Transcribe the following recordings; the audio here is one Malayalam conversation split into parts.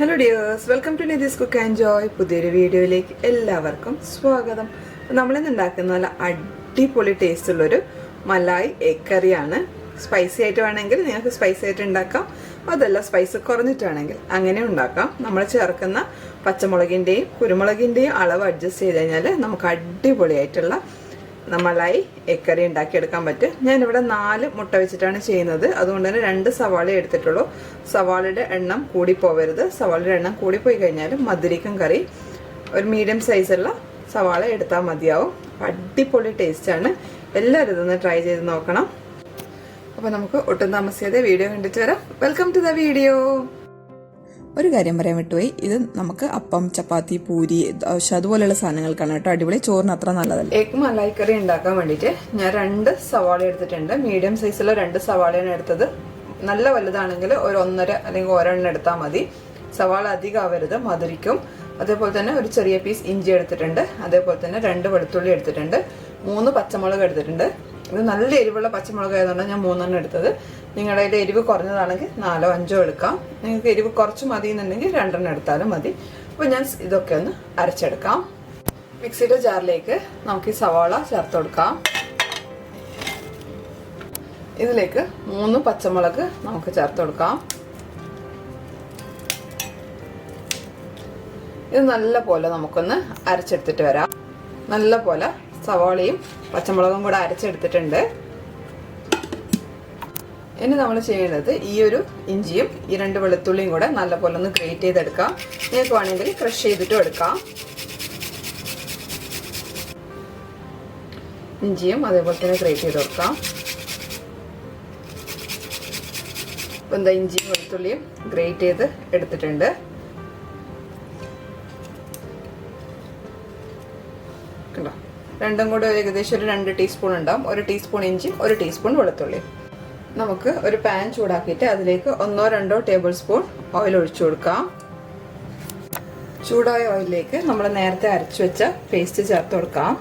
Hello dears welcome to Nithis cook and joy പുതിയൊരു വീഡിയോയിലേക്ക് എല്ലാവർക്കും സ്വാഗതം. നമ്മളിന്ന് ഉണ്ടാക്കുന്ന നല്ല അടിപൊളി ടേസ്റ്റ് ഉള്ളൊരു മലായ് എഗ് കറിയാണ് സ്പൈസി ആയിട്ട് വേണമെങ്കിൽ നിങ്ങൾക്ക് സ്പൈസി ആയിട്ട് ഉണ്ടാക്കാം. അതല്ല സ്പൈസ് കുറഞ്ഞിട്ട് വേണമെങ്കിൽ അങ്ങനെ ഉണ്ടാക്കാം. നമ്മൾ ചേർക്കുന്ന പച്ചമുളകിന്റെയും കുരുമുളകിന്റെയും അളവ് അഡ്ജസ്റ്റ് ചെയ്ത് കഴിഞ്ഞാൽ നമുക്ക് അടിപൊളിയായിട്ടുള്ള നമ്മളായി എക്കറി ഉണ്ടാക്കിയെടുക്കാൻ പറ്റും. ഞാനിവിടെ നാല് മുട്ട വെച്ചിട്ടാണ് ചെയ്യുന്നത്. അതുകൊണ്ട് തന്നെ രണ്ട് സവാള എടുത്തിട്ടുള്ളൂ. സവാളയുടെ എണ്ണം കൂടി പോവരുത്. സവാളയുടെ എണ്ണം പോയി കഴിഞ്ഞാൽ മധുരിക്കും കറി. ഒരു മീഡിയം സൈസുള്ള സവാള എടുത്താൽ മതിയാവും. അടിപൊളി ടേസ്റ്റാണ് എല്ലാവരും ഇതൊന്ന് ട്രൈ ചെയ്ത് നോക്കണം. അപ്പോൾ നമുക്ക് ഒട്ടും താമസിയാതെ വീഡിയോ കണ്ടിട്ട് വരാം. വെൽക്കം ടു ദ വീഡിയോ ഒരു കാര്യം പറയാൻ വിട്ടുപോയി. ഇത് നമുക്ക് അപ്പം ചപ്പാത്തി പൂരി ദോശ അതുപോലെയുള്ള സാധനങ്ങൾക്കാണ് കേട്ടോ. അടിപൊളി. ചോറിന് അത്ര നല്ലതല്ല. എഗ് മലായി കറി ഉണ്ടാക്കാൻ വേണ്ടിയിട്ട് ഞാൻ രണ്ട് സവാള എടുത്തിട്ടുണ്ട്. മീഡിയം സൈസിലുള്ള രണ്ട് സവാളയാണ് എടുത്തത്. നല്ല വലുതാണെങ്കിൽ ഒരു ഒന്നര അല്ലെങ്കിൽ ഒരെണ്ണം എടുത്താൽ മതി. സവാള അധികം ആവരുത് മധുരിക്കും. അതേപോലെ തന്നെ ഒരു ചെറിയ പീസ് ഇഞ്ചി എടുത്തിട്ടുണ്ട്. അതേപോലെ തന്നെ രണ്ട് വെളുത്തുള്ളി എടുത്തിട്ടുണ്ട്. മൂന്ന് പച്ചമുളക് എടുത്തിട്ടുണ്ട്. ഇത് നല്ല എരിവുള്ള പച്ചമുളക് ആയതുകൊണ്ടാണ് ഞാൻ മൂന്നെണ്ണം എടുത്തത്. നിങ്ങളുടെ കയ്യിൽ എരിവ് കുറഞ്ഞതാണെങ്കിൽ നാലോ അഞ്ചോ എടുക്കാം. നിങ്ങൾക്ക് എരിവ് കുറച്ച് മതി എന്നുണ്ടെങ്കിൽ രണ്ടെണ്ണം എടുത്താലും മതി. അപ്പോൾ ഞാൻ ഇതൊക്കെ ഒന്ന് അരച്ചെടുക്കാം. മിക്സിയുടെ ജാറിലേക്ക് നമുക്ക് ഈ സവാള ചേർത്ത് കൊടുക്കാം. ഇതിലേക്ക് മൂന്ന് പച്ചമുളക് നമുക്ക് ചേർത്ത് കൊടുക്കാം. ഇത് നല്ല പോലെ നമുക്കൊന്ന് അരച്ചെടുത്തിട്ട് വരാം. നല്ല പോലെ സവാളയും പച്ചമുളകും കൂടെ അരച്ചെടുത്തിട്ടുണ്ട്. ഇനി നമ്മൾ ചെയ്യേണ്ടത് ഈ ഒരു ഇഞ്ചിയും ഈ രണ്ട് വെളുത്തുള്ളിയും കൂടെ നല്ലപോലെ ഒന്ന് ഗ്രേറ്റ് ചെയ്തെടുക്കാം. നിങ്ങൾക്ക് വേണമെങ്കിൽ ക്രഷ് ചെയ്തിട്ടും എടുക്കാം. ഇഞ്ചിയും അതേപോലെ തന്നെ ഗ്രേറ്റ് ചെയ്ത് കൊടുക്കാം. എന്താ ഇഞ്ചിയും വെളുത്തുള്ളിയും ഗ്രേറ്റ് ചെയ്ത് എടുത്തിട്ടുണ്ട്. കണ്ടോ? രണ്ടും കൂടെ ഏകദേശം ഒരു രണ്ട് ടീസ്പൂൺ ഉണ്ടാവും. ഒരു ടീസ്പൂൺ ഇഞ്ചി ഒരു ടീസ്പൂൺ വെളുത്തുള്ളി നമുക്ക് ഒരു പാൻ ചൂടാക്കിയിട്ട് അതിലേക്ക് ഒന്നോ രണ്ടോ ടേബിൾ സ്പൂൺ ഓയിൽ ഒഴിച്ചു കൊടുക്കാം. ചൂടായ ഓയിലിലേക്ക് നമ്മൾ നേരത്തെ അരച്ചു വെച്ച പേസ്റ്റ് ചേർത്ത് കൊടുക്കാം.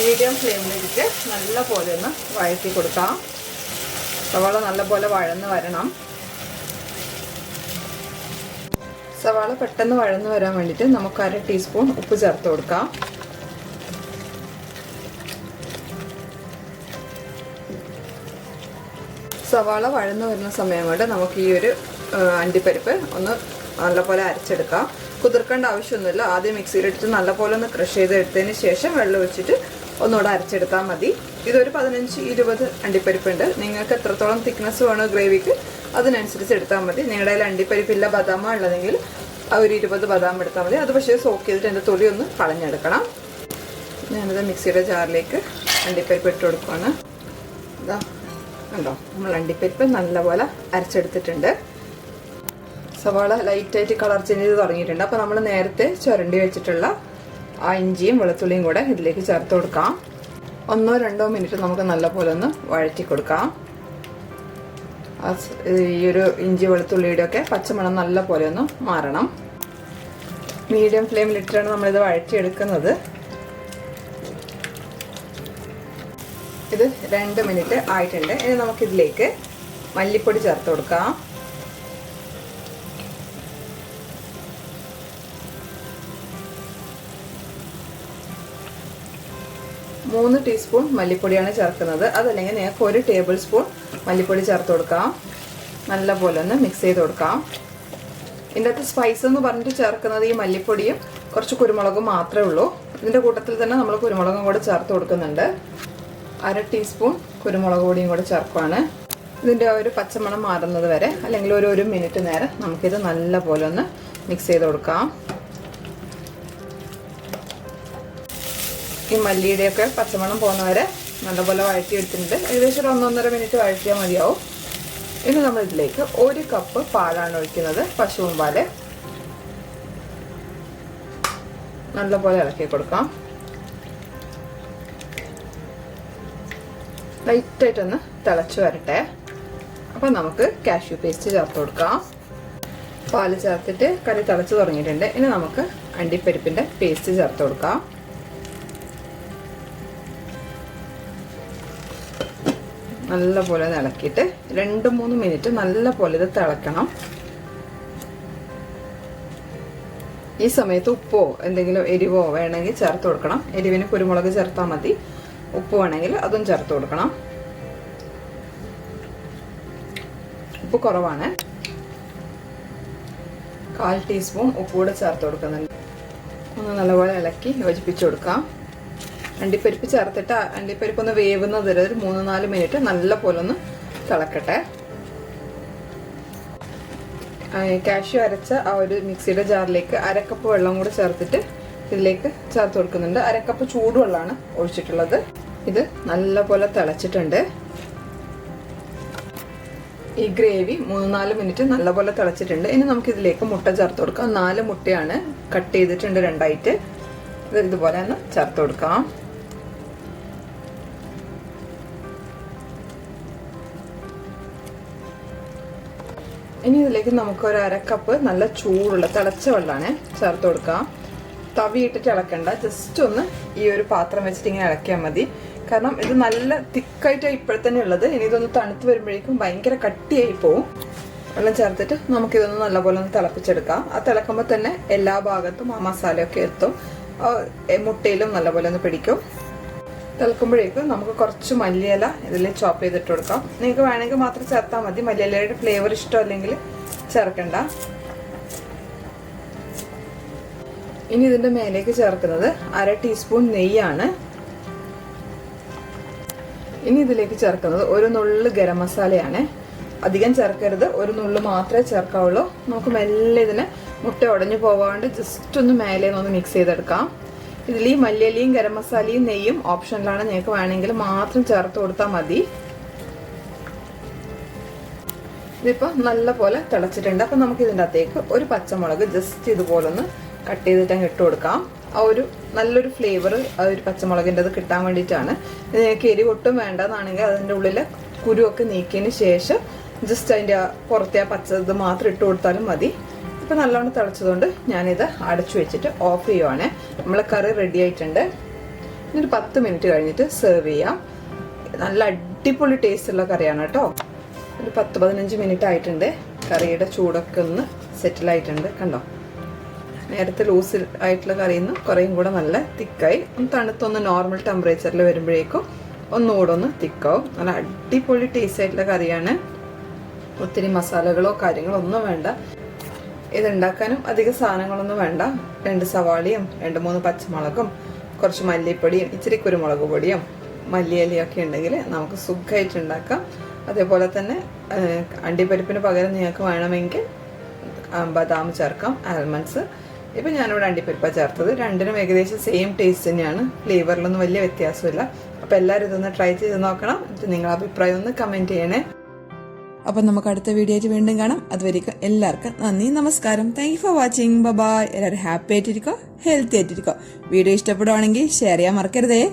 മീഡിയം ഫ്ലെയിമിലിട്ട് നല്ല പോലെ ഒന്ന് വഴറ്റി കൊടുക്കാം. സവാള നല്ല പോലെ വഴന്ന് വരണം. സവാള പെട്ടെന്ന് വഴന്ന് വരാൻ വേണ്ടിയിട്ട് നമുക്ക് അര ടീസ്പൂൺ ഉപ്പ് ചേർത്ത് കൊടുക്കാം. സവാള വഴന്ന് വരുന്ന സമയം കൊണ്ട് നമുക്ക് ഈ ഒരു അണ്ടിപ്പരിപ്പ് ഒന്ന് നല്ലപോലെ അരച്ചെടുക്കാം. കുതിർക്കേണ്ട ആവശ്യമൊന്നുമില്ല. ആദ്യം മിക്സിയിലെടുത്ത് നല്ലപോലെ ഒന്ന് ക്രഷ് ചെയ്തെടുത്തതിന് ശേഷം വെള്ളം ഒഴിച്ചിട്ട് ഒന്നുകൂടെ അരച്ചെടുത്താൽ മതി. ഇതൊരു പതിനഞ്ച് ഇരുപത് അണ്ടിപ്പരിപ്പുണ്ട്. നിങ്ങൾക്ക് എത്രത്തോളം തിക്നെസ് വേണോ ഗ്രേവിക്ക് അതിനനുസരിച്ച് എടുത്താൽ മതി. നിങ്ങളുടെ കയ്യിൽ അണ്ടിപ്പരിപ്പില്ല ബദാമോ ഉള്ളതെങ്കിൽ ആ ഒരു ഇരുപത് ബദാം എടുത്താൽ മതി. അത് പക്ഷേ സോക്ക് ചെയ്തിട്ട് എന്റെ തൊലി ഒന്ന് കളഞ്ഞെടുക്കണം. ഞാനത് മിക്സിയുടെ ജാറിലേക്ക് അണ്ടിപ്പരിപ്പ് ഇട്ട് കൊടുക്കുകയാണ് ഇതാ ഉണ്ടോ നമ്മൾ അണ്ടിപ്പരിപ്പ് നല്ലപോലെ അരച്ചെടുത്തിട്ടുണ്ട്. സവാള ലൈറ്റായിട്ട് കളർ ചെയ്ത് തുടങ്ങിയിട്ടുണ്ട്. അപ്പോൾ നമ്മൾ നേരത്തെ ചുരണ്ടി വെച്ചിട്ടുള്ള ആ ഇഞ്ചിയും വെളുത്തുള്ളിയും കൂടെ ഇതിലേക്ക് ചേർത്ത് കൊടുക്കാം. ഒന്നോ രണ്ടോ മിനിറ്റ് നമുക്ക് നല്ലപോലെ ഒന്ന് വഴറ്റി കൊടുക്കാം. ഈ ഒരു ഇഞ്ചി വെളുത്തുള്ളിയുടെ ഒക്കെ പച്ചമണം നല്ലപോലെ ഒന്ന് മാറണം. മീഡിയം ഫ്ലെയിമിലിട്ടാണ് നമ്മളിത് വഴറ്റിയെടുക്കുന്നത്. ഇത് രണ്ട് മിനിറ്റ് ആയിട്ടുണ്ട്. ഇനി നമുക്കിതിലേക്ക് മല്ലിപ്പൊടി ചേർത്ത് കൊടുക്കാം. മൂന്ന് ടീസ്പൂൺ മല്ലിപ്പൊടിയാണ് ചേർക്കുന്നത്. അതല്ലെങ്കിൽ നിങ്ങൾക്ക് ഒരു ടേബിൾ സ്പൂൺ മല്ലിപ്പൊടി ചേർത്ത് കൊടുക്കാം. നല്ല പോലെ ഒന്ന് മിക്സ് ചെയ്ത് കൊടുക്കാം. ഇതിന്റെ അകത്ത് സ്പൈസ് എന്ന് പറഞ്ഞിട്ട് ചേർക്കുന്നത് ഈ മല്ലിപ്പൊടിയും കുറച്ച് കുരുമുളകും മാത്രമേ ഉള്ളൂ. ഇതിന്റെ കൂട്ടത്തിൽ തന്നെ നമ്മൾ കുരുമുളകും കൂടെ ചേർത്ത് കൊടുക്കുന്നുണ്ട്. അര ടീസ്പൂൺ കുരുമുളക് പൊടിയും കൂടെ ചേർക്കുവാണ്. ഇതിന്റെ ഒരു പച്ചമണം മാറുന്നത് വരെ അല്ലെങ്കിൽ ഒരു ഒരു മിനിറ്റ് നേരം നമുക്കിത് നല്ല പോലെ ഒന്ന് മിക്സ് ചെയ്ത് കൊടുക്കാം. ഈ മല്ലിയുടെയൊക്കെ പച്ചമണം പോകുന്നവരെ നല്ലപോലെ വഴറ്റിയെടുത്തിട്ടുണ്ട്. ഏകദേശം ഒരു ഒന്നൊന്നര മിനിറ്റ് വഴറ്റിയാൽ മതിയാവും. ഇനി നമ്മൾ ഇതിലേക്ക് ഒരു കപ്പ് പാലാണ് ഒഴിക്കുന്നത് പശുവും പാൽ. നല്ലപോലെ ഇളക്കി കൊടുക്കാം. ലൈറ്റായിട്ടൊന്ന് തിളച്ച് വരട്ടെ. അപ്പം നമുക്ക് കാഷ്യു പേസ്റ്റ് ചേർത്ത് കൊടുക്കാം. പാൽ ചേർത്തിട്ട് കറി തിളച്ച് തുടങ്ങിയിട്ടുണ്ട്. ഇനി നമുക്ക് അണ്ടിപ്പരിപ്പിന്റെ പേസ്റ്റ് ചേർത്ത് കൊടുക്കാം. നല്ല പോലെ ഒന്ന് ഇളക്കിയിട്ട് രണ്ട് മൂന്ന് മിനിറ്റ് നല്ലപോലെ ഇത് തിളക്കണം. ഈ സമയത്ത് ഉപ്പോ എന്തെങ്കിലും എരിവോ വേണമെങ്കിൽ ചേർത്ത് കൊടുക്കണം. എരിവിന് കുരുമുളക് ചേർത്താൽ മതി. ഉപ്പ് വേണമെങ്കിൽ അതും ചേർത്ത് കൊടുക്കണം. ഉപ്പ് കുറവാണ്. കാൽ ടീസ്പൂൺ ഉപ്പ് കൂടെ ചേർത്ത് കൊടുക്കുന്നുണ്ട്. ഒന്ന് നല്ലപോലെ ഇളക്കി യോജിപ്പിച്ചു കൊടുക്കാം. അണ്ടിപ്പരിപ്പ് ചേർത്തിട്ട് അണ്ടിപ്പരിപ്പ് ഒന്ന് വേവുന്നത് വരെ ഒരു മൂന്ന് നാല് മിനിറ്റ് നല്ല പോലെ ഒന്ന് തിളക്കട്ടെ. കാഷ്യൂ അരച്ച ആ ഒരു മിക്സിയുടെ ജാറിലേക്ക് അരക്കപ്പ് വെള്ളം കൂടെ ചേർത്തിട്ട് ഇതിലേക്ക് ചേർത്ത് കൊടുക്കുന്നുണ്ട്. അരക്കപ്പ് ചൂടുവെള്ളമാണ് ഒഴിച്ചിട്ടുള്ളത്. ഇത് നല്ല പോലെ തിളച്ചിട്ടുണ്ട്. ഈ ഗ്രേവി മൂന്ന് നാല് മിനിറ്റ് നല്ലപോലെ തിളച്ചിട്ടുണ്ട്. ഇനി നമുക്ക് ഇതിലേക്ക് മുട്ട ചേർത്ത് കൊടുക്കാം. നാല് മുട്ടയാണ് കട്ട് ചെയ്തിട്ടുണ്ട് രണ്ടായിട്ട്. ഇത് ഇതുപോലെ ഒന്ന് ചേർത്ത് കൊടുക്കാം. ഇനി ഇതിലേക്ക് നമുക്ക് ഒരു അരക്കപ്പ് നല്ല ചൂടുള്ള തിളച്ച വെള്ളമാണ് ചേർത്ത് കൊടുക്കാം. തവി ഇട്ടിട്ട് ഇളക്കണ്ട. ജസ്റ്റ് ഒന്ന് ഈ ഒരു പാത്രം വെച്ചിട്ട് ഇങ്ങനെ ഇളക്കിയാൽ മതി. കാരണം ഇത് നല്ല തിക്കായിട്ടാണ് ഇപ്പോഴത്തന്നെ ഉള്ളത്. ഇനി ഇതൊന്ന് തണുത്ത് വരുമ്പോഴേക്കും ഭയങ്കര കട്ടിയായി പോവും. വെള്ളം ചേർത്തിട്ട് നമുക്കിതൊന്ന് നല്ലപോലെ ഒന്ന് തിളപ്പിച്ചെടുക്കാം. ആ തിളക്കുമ്പോൾ തന്നെ എല്ലാ ഭാഗത്തും ആ മസാലയൊക്കെ എത്തും. മുട്ടയിലും നല്ലപോലെ ഒന്ന് പിടിക്കും. തിളക്കുമ്പോഴേക്കും നമുക്ക് കുറച്ച് മല്ലിയില ഇതിൽ ചോപ്പ് ചെയ്തിട്ട് കൊടുക്കാം. നിങ്ങൾക്ക് വേണമെങ്കിൽ മാത്രം ചേർത്താൽ മതി. മല്ലിയിലയുടെ ഫ്ലേവർ ഇഷ്ടമല്ലെങ്കിൽ ചേർക്കണ്ട. ഇനി ഇതിന്റെ മേലേക്ക് ചേർക്കുന്നത് അര ടീസ്പൂൺ നെയ്യാണ്. ഇനി ഇതിലേക്ക് ചേർക്കുന്നത് ഒരു നുള്ളു ഗരം മസാലയാണ്. അധികം ചേർക്കരുത്. ഒരു നുള്ളു മാത്രമേ ചേർക്കാവുള്ളൂ. നമുക്ക് മെല്ലെ ഇതിനെ മുട്ട ഉടഞ്ഞു പോവാണ്ട് ജസ്റ്റ് ഒന്ന് മേലെ നിന്ന് മിക്സ് ചെയ്തെടുക്കാം. ഇതിൽ ഈ മല്ലിയലിയും ഗരം മസാലയും നെയ്യും ഓപ്ഷനിലാണ്. നിങ്ങൾക്ക് വേണമെങ്കിൽ മാത്രം ചേർത്ത് കൊടുത്താൽ മതി. ഇതിപ്പോൾ നല്ല പോലെ തിളച്ചിട്ടുണ്ട്. അപ്പം നമുക്ക് ഇതിന്റെ അകത്തേക്ക് ഒരു പച്ചമുളക് ജസ്റ്റ് ഇതുപോലൊന്ന് കട്ട് ചെയ്തിട്ട് അങ്ങ് ഇട്ട് കൊടുക്കാം. ആ ഒരു നല്ലൊരു ഫ്ലേവർ ആ ഒരു പച്ചമുളകിന്റെ അത് കിട്ടാൻ വേണ്ടിയിട്ടാണ്. നിങ്ങൾക്ക് എരി ഒട്ടും വേണ്ടതാണെങ്കിൽ അതിന്റെ ഉള്ളിൽ കുരുവൊക്കെ നീക്കിയതിന് ശേഷം ജസ്റ്റ് അതിന്റെ പുറത്തെ ആ പച്ച ഇത് മാത്രം ഇട്ട് കൊടുത്താലും മതി. ഇപ്പം നല്ലോണം തിളച്ചതുകൊണ്ട് ഞാനിത് അടച്ചു വെച്ചിട്ട് ഓഫ് ചെയ്യുവാണ്. നമ്മളെ കറി റെഡി ആയിട്ടുണ്ട്. ഇനി ഒരു പത്ത് മിനിറ്റ് കഴിഞ്ഞിട്ട് സെർവ് ചെയ്യാം. നല്ല അടിപൊളി ടേസ്റ്റുള്ള കറിയാണ് കേട്ടോ. ഒരു പത്ത് പതിനഞ്ച് മിനിറ്റ് ആയിട്ടുണ്ട്. കറിയുടെ ചൂടൊക്കെ ഒന്ന് സെറ്റിൽ ആയിട്ടുണ്ട് കണ്ടോ? നേരത്തെ ലൂസ് ആയിട്ടുള്ള കറിയിൽ നിന്ന് കുറേയും കൂടെ നല്ല തിക്കായി ഒന്ന് തണുത്തൊന്ന് നോർമൽ ടെമ്പറേച്ചറിൽ വരുമ്പോഴേക്കും ഒന്നുകൂടെ ഒന്ന് തിക്കാവും നല്ല അടിപൊളി ടേസ്റ്റ് ആയിട്ടുള്ള കറിയാണ്. ഒത്തിരി മസാലകളോ കാര്യങ്ങളോ ഒന്നും വേണ്ട. ഇതുണ്ടാക്കാനും അധികം സാധനങ്ങളൊന്നും വേണ്ട. രണ്ട് സവാളയും രണ്ട് മൂന്ന് പച്ചമുളകും കുറച്ച് മല്ലിപ്പൊടിയും ഇച്ചിരി കുരുമുളക് പൊടിയും മല്ലിയലിയും ഒക്കെ ഉണ്ടെങ്കിൽ നമുക്ക് സുഖമായിട്ട് ഉണ്ടാക്കാം. അതേപോലെ തന്നെ അണ്ടിപ്പരിപ്പിന് പകരം നിങ്ങൾക്ക് വേണമെങ്കിൽ ബദാം ചേർക്കാം ആൽമണ്ട്സ്. ഇപ്പം ഞാനിവിടെ അണ്ടിപ്പരിപ്പാണ് ചേർത്തത്. രണ്ടിനും ഏകദേശം സെയിം ടേസ്റ്റ് തന്നെയാണ്. ഫ്ലേവറിലൊന്നും വലിയ വ്യത്യാസമില്ല. അപ്പോൾ എല്ലാവരും ഇതൊന്ന് ട്രൈ ചെയ്ത് നോക്കണം. നിങ്ങളുടെ അഭിപ്രായം ഒന്ന് കമന്റ് ചെയ്യണേ. അപ്പം നമുക്ക് അടുത്ത വീഡിയോ ആയിട്ട് വീണ്ടും കാണാം. അതുവരേക്കും എല്ലാവർക്കും നന്ദി നമസ്കാരം. Thank for watching bye bye എല്ലാവരും ഹാപ്പി ആയിട്ടിരിക്കോ ഹെൽത്തി ആയിട്ടിരിക്കോ. വീഡിയോ ഇഷ്ടപ്പെടുവാണെങ്കിൽ ഷെയർ ചെയ്യാൻ മറക്കരുതേ.